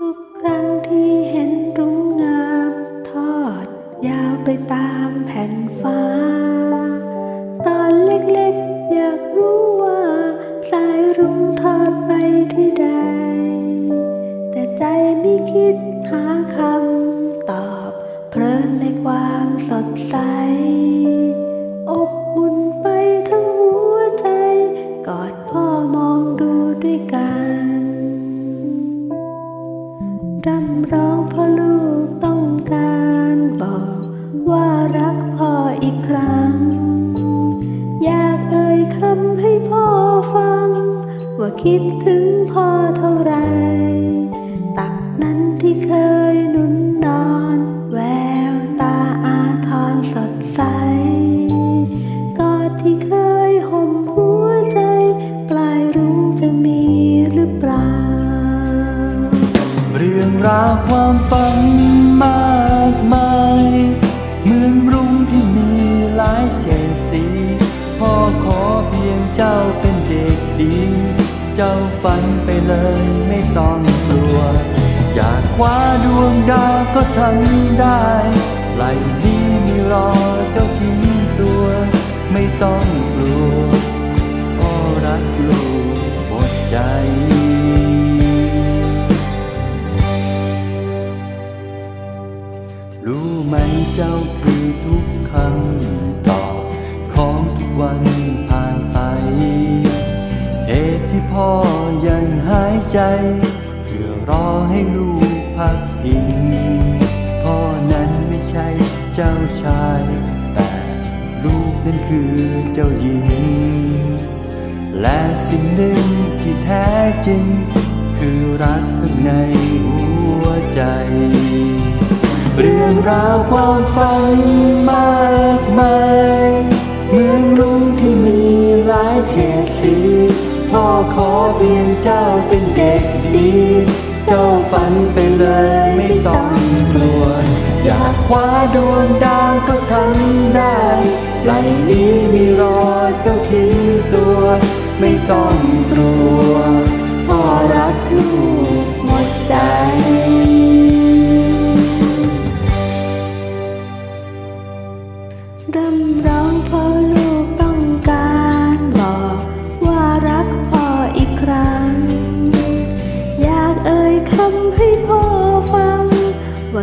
ทุกครั้งที่เห็นรุ้งงาม ทอดยาวไปตามแผ่นฟ้า ตอนเล็กๆ อยากรู้ว่า สายรุ้งทอดไปที่ใด แต่ใจไม่คิดหาคำตอบ เพลินในความสดใส อบอุ่นไปทั้งหัวใจ กอดพ่อมองดูด้วยกัน ร่ำร้องเพราะลูกต้องการบอกว่ารักพ่ออีกครั้ง อยากเอ่ยคำให้พ่อฟัง ว่าคิดถึงพ่อเท่าไร ราวความฝันมากมายเหมืองรุ่งที่มีหลายเฉดสีพ่อขอเพียงเจ้าเป็นเด็กดี เจ้าฝันไปเลยไม่ต้องกลัว อยากคว้าดวงดาวก็ทำได้ไหลนี้มีรอเจ้าทิ้งตัว ไม่ต้อง พ่อยังหายใจ เพื่อรอให้ลูกพักพิงพ่อนั้นไม่ใช่เจ้าชาย แต่ลูกนั้นคือเจ้าหญิง และสิ่งหนึ่งที่แท้จริง คือรักข้างในหัวใจ เรื่องราวความฝันมากมาย เหมืองลุงที่มีหลายเฉดสี พ่อขอเพียงเจ้าเป็นเด็กดี เจ้าฝันไปเลยไม่ต้องกลัว อยากคว้าดวงดาวก็ทำได้ไหลนี้มีรอเจ้าทิ้งตัว ไม่ต้องกลัวพ่อรักลูกหมดใจร่ำร้องเพราะลูกต้อง ว่